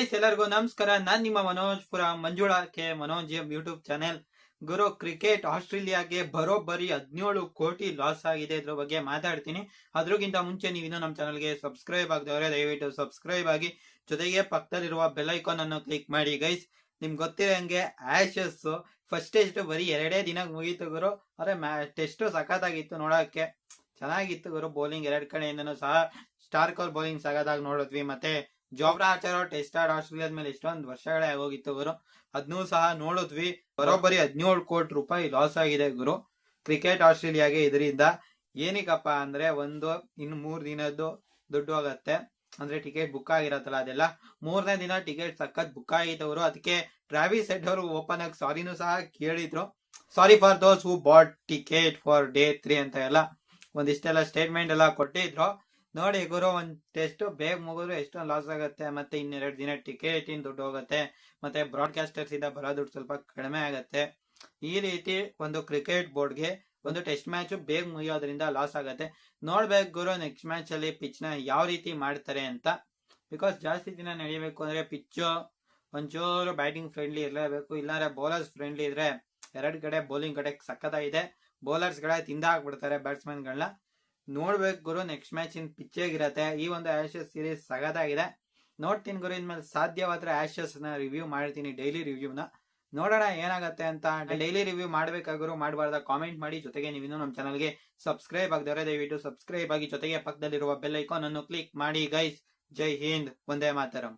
ಎಲ್ಲರಿಗೂ ನಮಸ್ಕಾರ. ನಾನ್ ನಿಮ್ಮ ಮನೋಜ್ ಪುರ Manjula K Manoj YouTube channel ಗುರು ಕ್ರಿಕೆಟ್ ಆಸ್ಟ್ರೇಲಿಯಾಗೆ ಬರೋಬ್ಬರಿ ಹದಿನೇಳು ಕೋಟಿ ಲಾಸ್ ಆಗಿದೆ. ಇದ್ರ ಬಗ್ಗೆ ಮಾತಾಡ್ತೀನಿ. ಅದ್ರಗಿಂತ ಮುಂಚೆ ನೀವು ಇನ್ನೂ ನಮ್ಮ ಚಾನಲ್ಗೆ ಸಬ್ಸ್ಕ್ರೈಬ್ ಆಗದವ್ರೆ, ದಯವಿಟ್ಟು ಸಬ್ಸ್ಕ್ರೈಬ್ ಆಗಿ. ಜೊತೆಗೆ ಪಕ್ಕದಲ್ಲಿರುವ ಬೆಲ್ ಐಕಾನ್ ಅನ್ನು ಕ್ಲಿಕ್ ಮಾಡಿ ಗೈಸ್ ನಿಮ್ಗೆ ಗೊತ್ತಿರೋ ಹಂಗೆ ಆಶಸ್ ಫಸ್ಟ್ ಟೆಸ್ಟ್ ಬರೀ ಎರಡೇ ದಿನ ಮುಗೀತು ಗುರು. ಆದ್ರೆ ಟೆಸ್ಟ್ ಸಖತ್ತಾಗಿತ್ತು ನೋಡಕ್ಕೆ ಚೆನ್ನಾಗಿತ್ತು ಗುರು. ಬೌಲಿಂಗ್ ಎರಡ್ ಕಡೆಯಿಂದನೂ ಸಹ. ಸ್ಟಾರ್ ಕಾಲ್ ಬೌಲಿಂಗ್ ಸಖತ್ತಾಗಿ ನೋಡಿದ್ವಿ. ಮತ್ತೆ ಜೋಬ್ರಾ ಆಚಾರ ಟೆಸ್ಟ್ ಆಡ್ ಆಸ್ಟ್ರೇಲಿಯಾದ ಮೇಲೆ ಎಷ್ಟೊಂದು ವರ್ಷಗಳೇ ಆಗೋಗಿತ್ತು ಗುರು. ಅದ್ನೂ ಸಹ ನೋಡಿದ್ವಿ. ಬರೋಬ್ಬರಿ ಹದಿನೇಳು ಕೋಟಿ ರೂಪಾಯಿ ಲಾಸ್ ಆಗಿದೆ ಗುರು. ಕ್ರಿಕೆಟ್ ಆಸ್ಟ್ರೇಲಿಯಾಗೆ ಇದರಿಂದ ಏನಿಕಪ್ಪ ಅಂದ್ರೆ ಒಂದು ಇನ್ನು ಮೂರ್ ದಿನದ್ದು ದುಡ್ಡು ಹೋಗತ್ತೆ ಅಂದ್ರೆ ಟಿಕೆಟ್ ಬುಕ್ ಆಗಿರತ್ತಲ್ಲ ಅದೆಲ್ಲ. ಮೂರನೇ ದಿನ ಟಿಕೆಟ್ ಸಖತ್ ಬುಕ್ ಆಗಿದ್ದವರು ಅದಕ್ಕೆ ಟ್ರಾವಿಸ್ ಹೆಡ್ ಅವರು ಓಪನ್ ಆಗಿ ಸಾರಿನೂ ಸಹ ಕೇಳಿದ್ರು. Sorry for those who bought ticket for day three ಅಂತ ಎಲ್ಲ ಒಂದಿಷ್ಟೆಲ್ಲ ಸ್ಟೇಟ್ಮೆಂಟ್ ಎಲ್ಲ ಕೊಟ್ಟಿದ್ರು. ನೋಡಿ ಗುರು, ಒಂದ್ ಟೆಸ್ಟ್ ಬೇಗ ಮುಗಿದ್ರು ಎಷ್ಟೊಂದು ಲಾಸ್ ಆಗುತ್ತೆ, ಮತ್ತೆ ಇನ್ನೆರಡು ದಿನ ಟಿಕೆಟ್ ಇನ್ ದುಡ್ಡು ಹೋಗುತ್ತೆ, ಮತ್ತೆ ಬ್ರಾಡ್ಕಾಸ್ಟರ್ಸ್ ಇಂದ ಬರೋ ದುಡ್ಡು ಸ್ವಲ್ಪ ಕಡಿಮೆ ಆಗುತ್ತೆ. ಈ ರೀತಿ ಒಂದು ಕ್ರಿಕೆಟ್ ಬೋರ್ಡ್ಗೆ ಒಂದು ಟೆಸ್ಟ್ ಮ್ಯಾಚ್ ಬೇಗ ಮುಗಿಯೋದ್ರಿಂದ ಲಾಸ್ ಆಗುತ್ತೆ. ನೋಡ್ಬೇಕು ಗುರು ನೆಕ್ಸ್ಟ್ ಮ್ಯಾಚ್ ಅಲ್ಲಿ ಪಿಚ್ನ ಯಾವ ರೀತಿ ಮಾಡ್ತಾರೆ ಅಂತ. ಬಿಕಾಸ್ ಜಾಸ್ತಿ ದಿನ ನಡಿಬೇಕು ಅಂದ್ರೆ ಪಿಚ್ ಒಂಚೂರು ಬ್ಯಾಟಿಂಗ್ ಫ್ರೆಂಡ್ಲಿ ಇರಲೇಬೇಕು, ಇಲ್ಲಾಂದ್ರೆ ಬೌಲರ್ಸ್ ಫ್ರೆಂಡ್ಲಿ ಇದ್ರೆ ಎರಡು ಕಡೆ ಬೌಲಿಂಗ್ ಕಡೆ ಸಖತ್ತಾಗಿದೆ. ಬೌಲರ್ಸ್ ಗಳೇ ತಿಂದ ಹಾಕ್ಬಿಡ್ತಾರೆ ಬ್ಯಾಟ್ಸ್ಮನ್ ಗಳನ್ನ. ನೋಡ್ಬೇಕು ಗುರು ನೆಕ್ಸ್ಟ್ ಮ್ಯಾಚ್ ಇನ್ ಪಿಚ್ ಆಗಿರತ್ತೆ ಈ ಒಂದು ಆಶಸ್ ಸೀರೀಸ್ ಸಗದಾಗಿದೆ. ನೋಡ್ತೀನಿ ಗುರು, ಇನ್ಮೇಲೆ ಸಾಧ್ಯವಾದ್ರೆ ಆಶಸ್ನ ರಿವ್ಯೂ ಮಾಡ್ತೀನಿ ಡೈಲಿ ರಿವ್ಯೂನ ನೋಡೋಣ ಏನಾಗುತ್ತೆ ಅಂತ. ಡೈಲಿ ರಿವ್ಯೂ ಮಾಡ್ಬೇಕಾದ್ರು ಮಾಡಬಾರ್ದ? ಕಾಮೆಂಟ್ ಮಾಡಿ, ಜೊತೆಗೆ ನೀವು ಇನ್ನೂ ನಮ್ಮ ಚಾನಲ್ಗೆ ಸಬ್ಸ್ಕ್ರೈಬ್ ಆಗದವರೇ, ದಯವಿಟ್ಟು ಸಬ್ಸ್ಕ್ರೈಬ್ ಆಗಿ, ಜೊತೆಗೆ ಪಕ್ಕದಲ್ಲಿರುವ ಬೆಲ್ ಐಕಾನ್ ಅನ್ನು ಕ್ಲಿಕ್ ಮಾಡಿ ಗೈಸ್ ಜೈ ಹಿಂದ್. ಒಂದೇ ಮಾತರಂ.